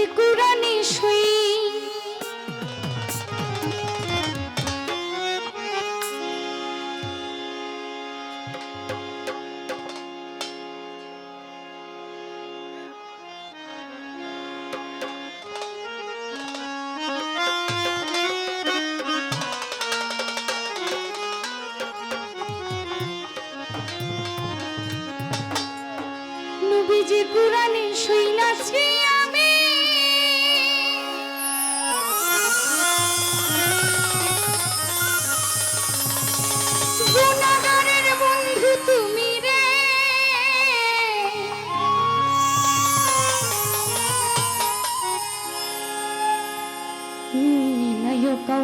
যদি কুরানি শুই। যে কুরানি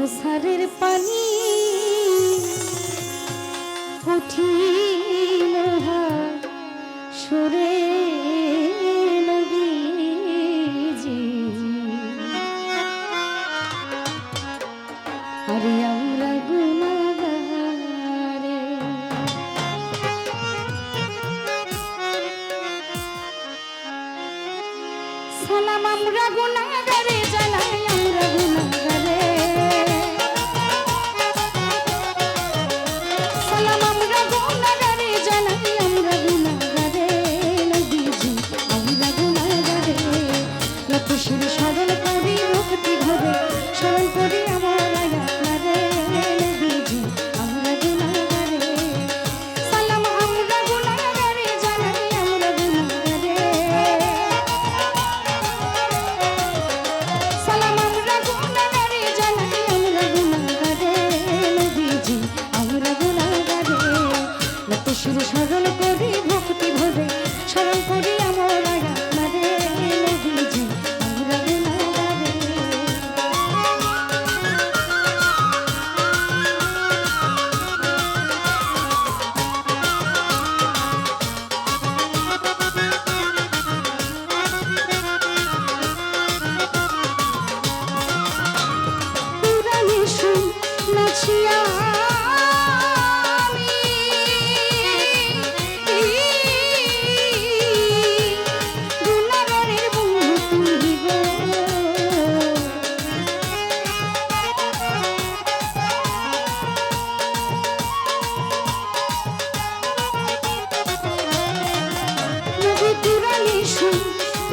সংসারের পানি উঠিল সুরে সালাম আমরা গুণাগারে। Krishna.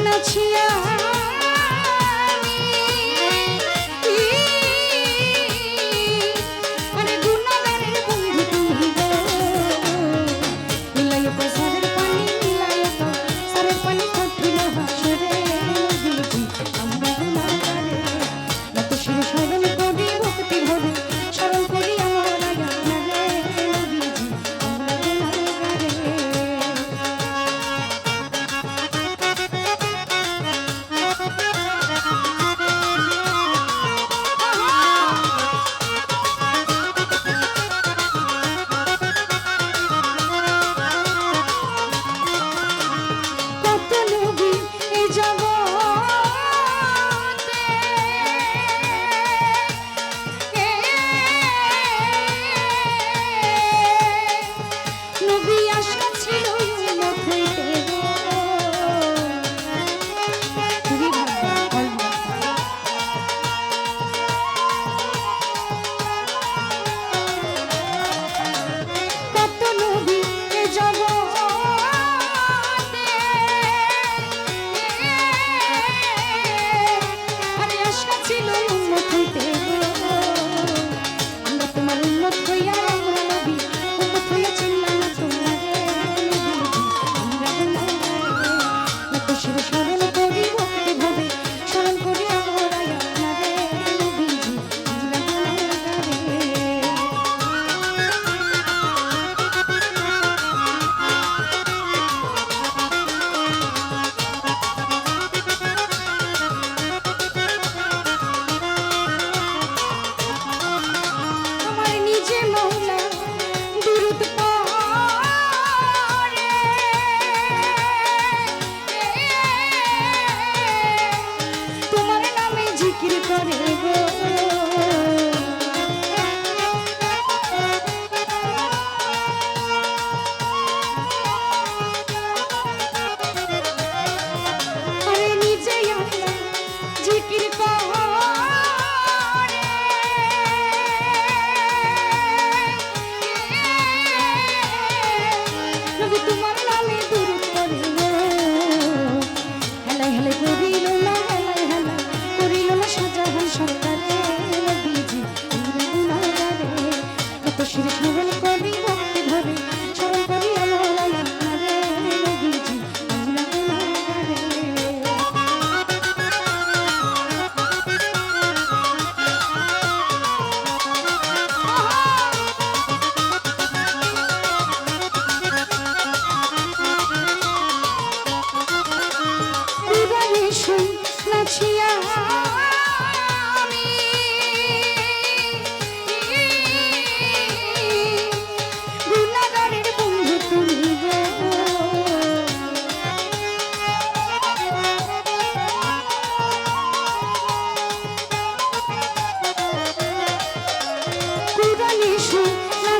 não te amo. ভুল করি ভক্তি ভরি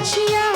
বাঁচিয়া